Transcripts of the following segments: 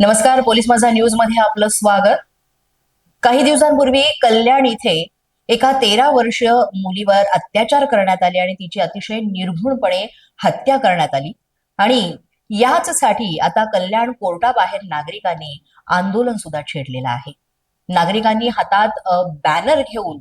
नमस्कार पोलीस माझा न्यूजमध्ये आपलं स्वागत. काही दिवसांपूर्वी कल्याण इथे एका तेरा वर्षीय मुलीवर अत्याचार करण्यात आले आणि तिची अतिशय निर्घुणपणे हत्या करण्यात आली. आणि याच साठी आता कल्याण कोर्टाबाहेर नागरिकांनी आंदोलन सुद्धा छेडलेलं आहे. नागरिकांनी हातात बॅनर घेऊन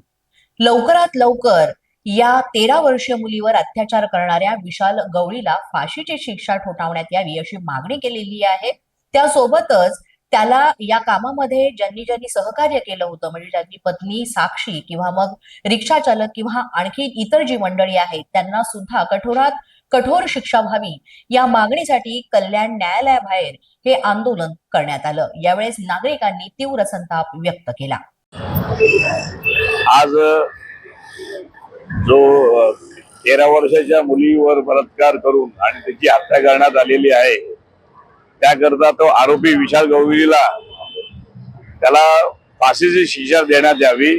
लवकरात लवकर या तेरा वर्षीय मुलीवर अत्याचार करणाऱ्या विशाल गवळीला फाशीची शिक्षा ठोठावण्यात यावी अशी मागणी केलेली आहे. त्यासोबतच त्याला या कामामध्ये ज्यांनी ज्यांनी सहकार्य केलं होतं म्हणजे ज्यांनी पत्नी साक्षी किंवा मग रिक्षा चालक किंवा आणखी इतर जी मंडळी आहेत त्यांना सुद्धा कठोरात कठोर शिक्षा व्हावी या मागणीसाठी कल्याण न्यायालयाबाहेर हे आंदोलन करण्यात आलं. यावेळेस नागरिकांनी तीव्र संताप व्यक्त केला. आज जो तेरा वर्षाच्या मुलीवर बलात्कार करून आणि त्याची हत्या करण्यात आलेली आहे त्याकरता तो आरोपी विशाल गौरीला त्याला फाशीची शिक्षा देण्यात यावी.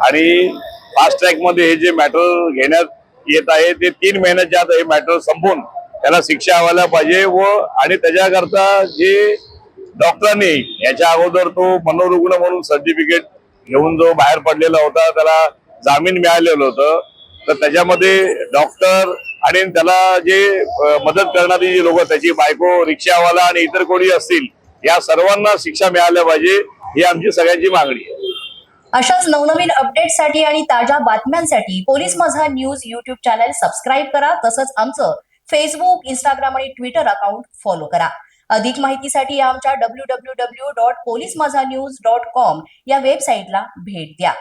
आणि फास्ट ट्रॅकमध्ये हे जे मॅटर घेण्यात येत आहे ते तीन महिन्याच्या आत हे मॅटर संपून त्याला शिक्षा व्हायला पाहिजे व आणि त्याच्याकरता जे डॉक्टरांनी याच्या अगोदर तो मनोरुग्ण म्हणून सर्टिफिकेट घेऊन जो बाहेर पडलेला होता त्याला जामीन मिळालेलं होतं. तर त्याच्यामध्ये डॉक्टर आणि त्याला जे मदत करणारी जी लोक त्याची बायको रिक्षावाला आणि इतर कोणी असतील या सर्वांना शिक्षा मिळाल्या पाहिजे ही आमची सगळ्यांची मागणी आहे. अशाच नवनवीन अपडेटसाठी आणि ताज्या बातम्यांसाठी police Majha news YouTube channel subscribe करा तसंच आमचं फेसबुक इंस्टाग्राम आणि ट्विटर अकाउंट फॉलो करा. अधिक माहितीसाठी आमच्या W W W dot police Majha news dot com या वेबसाईटला भेट द्या.